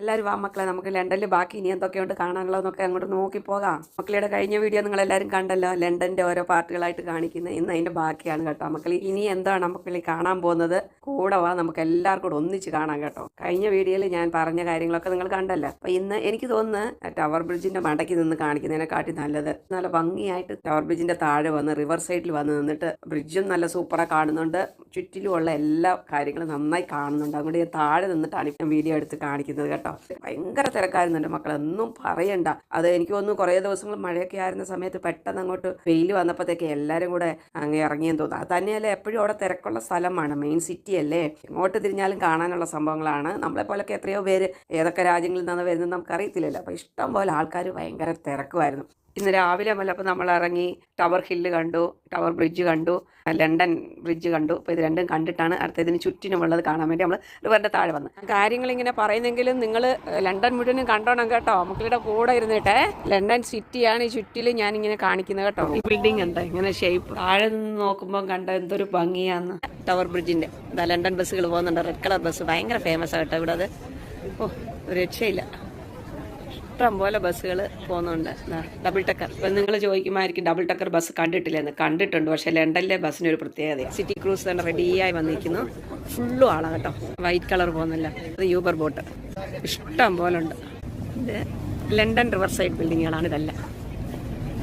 എല്ലാവരും വാ മക്കളെ നമുക്ക് ലണ്ടനിൽ ബാക്കി ഇനി എന്തൊക്കെയുണ്ട് കാണാനുള്ളതെന്നൊക്കെ അങ്ങോട്ട് നോക്കി പോകാം. മക്കളുടെ കഴിഞ്ഞ വീഡിയോ നിങ്ങൾ എല്ലാവരും കണ്ടല്ലോ ലണ്ടന്റെ ഓരോ പാർട്ടുകളായിട്ട് കാണിക്കുന്നത് ഇന്ന് അതിന്റെ ബാക്കിയാണ് കേട്ടോ. മക്കൾ ഇനി എന്താണ് മക്കളി കാണാൻ പോകുന്നത്? കൂടെ വാ നമുക്ക് എല്ലാവർക്കും കൂടെ ഒന്നിച്ച് കാണാം കേട്ടോ. കഴിഞ്ഞ വീഡിയോയിൽ ഞാൻ പറഞ്ഞ കാര്യങ്ങളൊക്കെ നിങ്ങൾ കണ്ടല്ലോ. അപ്പോൾ ഇന്ന് എനിക്ക് തോന്നുന്നു ടവർ ബ്രിഡ്ജിന്റെ മടക്കി നിന്ന് കാണിക്കുന്നതിനെക്കാട്ടി നല്ലത്. നല്ല ഭംഗിയായിട്ട് ടവർ ബ്രിഡ്ജിന്റെ താഴെ വന്ന് റിവർ സൈഡിൽ വന്ന് നിന്നിട്ട് ബ്രിഡ്ജും നല്ല സൂപ്പറായി കാണുന്നുണ്ട്. ചുറ്റിലുമുള്ള എല്ലാ കാര്യങ്ങളും നന്നായി കാണുന്നുണ്ട്. അതുകൊണ്ട് ഞാൻ താഴെ നിന്നിട്ടാണ് വീഡിയോ എടുത്ത് കാണിക്കുന്നത് കേട്ടോ. ഭയങ്കര തിരക്കായിരുന്നു തിരക്കായിരുന്നുണ്ട് മക്കളൊന്നും പറയണ്ട. അത് എനിക്ക് തോന്നുന്നു കുറേ ദിവസങ്ങൾ മഴയൊക്കെ ആയിരുന്ന സമയത്ത് പെട്ടെന്ന് അങ്ങോട്ട് വെയിൽ വന്നപ്പോഴത്തേക്ക് എല്ലാവരും കൂടെ അങ്ങ് ഇറങ്ങിയെന്ന് തോന്നുന്നു. അത് തന്നെയല്ല എപ്പോഴും അവിടെ തിരക്കുള്ള സ്ഥലമാണ് മെയിൻ സിറ്റി അല്ലേ? എങ്ങോട്ട് തിരിഞ്ഞാലും കാണാനുള്ള സംഭവങ്ങളാണ്. നമ്മളെ പോലൊക്കെ എത്രയോ പേര് ഏതൊക്കെ രാജ്യങ്ങളിൽ നിന്നാണ് വരുന്നത് നമുക്കറിയത്തില്ലല്ലോ. അപ്പോൾ ഇഷ്ടം പോലെ ആൾക്കാർ ഭയങ്കര തിരക്കുമായിരുന്നു. ഇന്ന് രാവിലെ മുതലപ്പോൾ നമ്മൾ ഇറങ്ങി ടവർ ഹില്ല് കണ്ടു ടവർ ബ്രിഡ്ജ് കണ്ടു ലണ്ടൻ ബ്രിഡ്ജ് കണ്ടു. അപ്പോൾ ഇത് രണ്ടും കണ്ടിട്ടാണ് അടുത്ത ഇതിന് ചുറ്റിനുമുള്ളത് കാണാൻ വേണ്ടി നമ്മൾ റിവറിന്റെ താഴെ വന്ന്. കാര്യങ്ങളിങ്ങനെ പറയുന്നെങ്കിലും നിങ്ങൾ ലണ്ടൻ മുഴുവനും കണ്ടോണം കേട്ടോ. മക്കളുടെ കൂടെ ഇരുന്നിട്ടേ ലണ്ടൻ സിറ്റിയാണ് ഈ ചുറ്റിൽ ഞാനിങ്ങനെ കാണിക്കുന്നത് കേട്ടോ. ഈ ബിൽഡിംഗ് ഉണ്ട് ഇങ്ങനെ ഷേപ്പ് താഴെ നിന്ന് നോക്കുമ്പോൾ കണ്ട എന്തൊരു ഭംഗിയാന്ന്. ടവർ ബ്രിഡ്ജിന്റെ. ലണ്ടൻ ബസ്സുകൾ പോകുന്നുണ്ട്. റെഡ് കളർ ബസ് ഭയങ്കര ഫേമസ് ആട്ടോ ഇവിടെ അത്. ഓ രക്ഷയില്ല. ഇഷ്ടം പോലെ ബസ്സുകൾ പോകുന്നുണ്ട്. ഡബിൾ ടക്കർ ഇപ്പം നിങ്ങൾ ചോദിക്കുമായിരിക്കും ഡബിൾ ടക്കർ ബസ് കണ്ടിട്ടില്ലെന്ന്. കണ്ടിട്ടുണ്ട് പക്ഷേ ലണ്ടനിലെ ബസ്സിന് ഒരു പ്രത്യേകത. സിറ്റി ക്രൂസ് തന്നെ റെഡിയായി വന്നിരിക്കുന്നു. ഫുള്ളും ആളാണ് കേട്ടോ. വൈറ്റ് കളർ പോകുന്നില്ല? അത് യൂബർ ബോട്ട് ഇഷ്ടം പോലെ ഉണ്ട്. ഇത് ലണ്ടൻ റിവർ സൈഡ് ബിൽഡിങ്ങുകളാണ് ഇതെല്ലാം.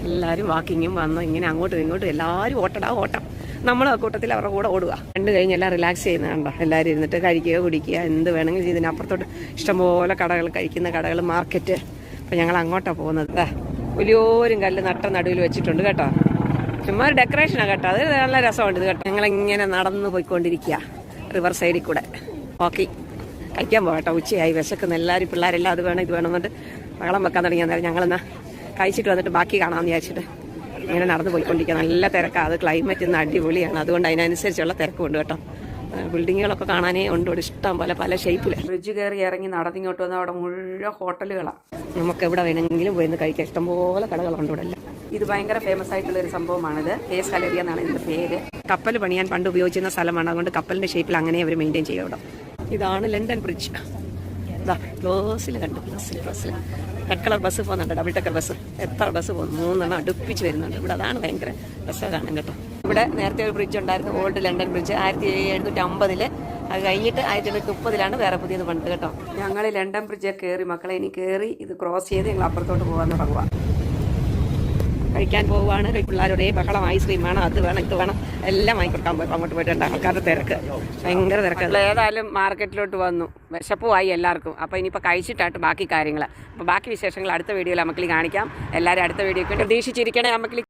എല്ലാവരും വാക്കിങ്ങും വന്നു. ഇങ്ങനെ അങ്ങോട്ടും ഇങ്ങോട്ടും എല്ലാവരും ഓട്ടടാ ഓട്ടം. നമ്മൾ കൂട്ടത്തിൽ അവരുടെ കൂടെ ഓടുക രണ്ട് കഴിഞ്ഞ് എല്ലാം റിലാക്സ് ചെയ്യുന്ന കണ്ടോ? എല്ലാവരും ഇരുന്നിട്ട് കഴിക്കുക കുടിക്കുക എന്ത് വേണമെങ്കിലും ഇതിനപ്പുറത്തോട്ട് ഇഷ്ടംപോലെ കടകൾ കഴിക്കുന്ന കടകൾ മാർക്കറ്റ് അപ്പം ഞങ്ങൾ അങ്ങോട്ടാണ് പോകുന്നത്. വലിയോരും കല്ല് നട്ട നടുവിൽ വെച്ചിട്ടുണ്ട് കേട്ടോ. ചുമ്മാ ഒരു ഡെക്കറേഷനാണ് കേട്ടോ. അത് നല്ല രസമുണ്ട് ഇത് കേട്ടോ. ഞങ്ങളിങ്ങനെ നടന്നു പോയിക്കൊണ്ടിരിക്കുക റിവർ സൈഡിൽ കൂടെ. ഓക്കെ കഴിക്കാൻ പോകട്ടോ ഉച്ചയായി. വിശക്കുന്ന. എല്ലാവരും പിള്ളേരെല്ലാം അത് വേണം ഇത് വേണം എന്നിട്ട് വെള്ളം വെക്കാൻ തുടങ്ങിയ നേരം ഞങ്ങളെന്നാ കഴിച്ചിട്ട് വന്നിട്ട് ബാക്കി കാണാമെന്ന് വിചാരിച്ചിട്ട് ഇങ്ങനെ നടന്നു പോയിക്കൊണ്ടിരിക്കുക നല്ല തിരക്കാണ് അത് ക്ലൈമറ്റ് ഇന്ന് അടിപൊളിയാണ്. അതുകൊണ്ട് അതിനനുസരിച്ചുള്ള തിരക്കുണ്ട് കേട്ടോ. ബിൽഡിങ്ങുകളൊക്കെ കാണാനേ ഉണ്ട്. ഇവിടെ ഇഷ്ടം പോലെ പല ഷേപ്പിൽ ബ്രിഡ്ജ് കയറി ഇറങ്ങി നടന്നിങ്ങോട്ട് വന്നാൽ അവിടെ മുഴുവൻ ഹോട്ടലുകളാണ് നമുക്ക് എവിടെ വേണമെങ്കിലും പോയി കഴിക്കാം. ഇഷ്ടംപോലെ കടകളുണ്ട് ഇവിടെ എല്ലാം. ഇത് ഭയങ്കര ഫേമസ് ആയിട്ടുള്ള ഒരു സംഭവമാണിത്. കേസ് കലരിയ എന്നാണ് ഇതിന്റെ പേര്. കപ്പൽ പണിയാൻ പണ്ട് ഉപയോഗിച്ചിരുന്ന സ്ഥലമാണ്. അതുകൊണ്ട് കപ്പലിന്റെ ഷേപ്പിൽ അങ്ങനെ അവർ മെയിന്റെയിൻ ചെയ്യും ഇവിടെ. ഇതാണ് ലണ്ടൻ ബ്രിഡ്ജ് ഇതാ ക്ലോസിൽ കണ്ടു. ക്ലോസിൽ ക്ലോസിൽ റെഡ് കളർ ബസ് പോകുന്നുണ്ട്. ഡബിൾ ടക്കർ ബസ് എത്ര ബസ് പോകുന്നു? മൂന്നെണ്ണം അടുപ്പിച്ച് വരുന്നുണ്ട്. ഇവിടെ അതാണ് ഭയങ്കര രസം കാണാൻ കേട്ടോ. ഇവിടെ നേരത്തെ ഒരു ബ്രിഡ്ജ് ഉണ്ടായിരുന്നു ഓൾഡ് ലണ്ടൻ ബ്രിഡ്ജ് ആയിരത്തി എഴുന്നൂറ്റി അമ്പതിൽ അത് കഴിഞ്ഞിട്ട് ആയിരത്തി എണ്ണൂറ്റി മുപ്പതിലാണ് വേറെ പുതിയത് പണിത് കേട്ടോ. ഞങ്ങൾ ലണ്ടൻ ബ്രിഡ്ജ് കയറി മക്കളെ ഇനി കയറി ഇത് ക്രോസ് ചെയ്ത് ഞങ്ങൾ അപ്പുറത്തോട്ട് പോകാൻ തുടങ്ങുക കഴിക്കാൻ പോവുകയാണ്. പിള്ളേരുടെ ബഹളം ഐസ്ക്രീം വേണം അത് വേണം ഇത് വേണം. എല്ലാം വാങ്ങിക്കൊടുക്കാൻ പോയി അങ്ങോട്ട് പോയിട്ടുണ്ട്. ആൾക്കാരുടെ തിരക്ക്. ഭയങ്കര തിരക്ക്. ഏതായാലും മാർക്കറ്റിലോട്ട് വന്നു. വിശപ്പുമായി എല്ലാവർക്കും. അപ്പോൾ ഇനിയിപ്പോൾ കഴിച്ചിട്ടായിട്ട് ബാക്കി കാര്യങ്ങൾ അപ്പോൾ ബാക്കി വിശേഷങ്ങൾ അടുത്ത വീഡിയോയിൽ നമുക്ക് കാണിക്കാം. എല്ലാവരും അടുത്ത വീഡിയോ പ്രതീക്ഷിച്ചിരിക്കണേ നമുക്ക്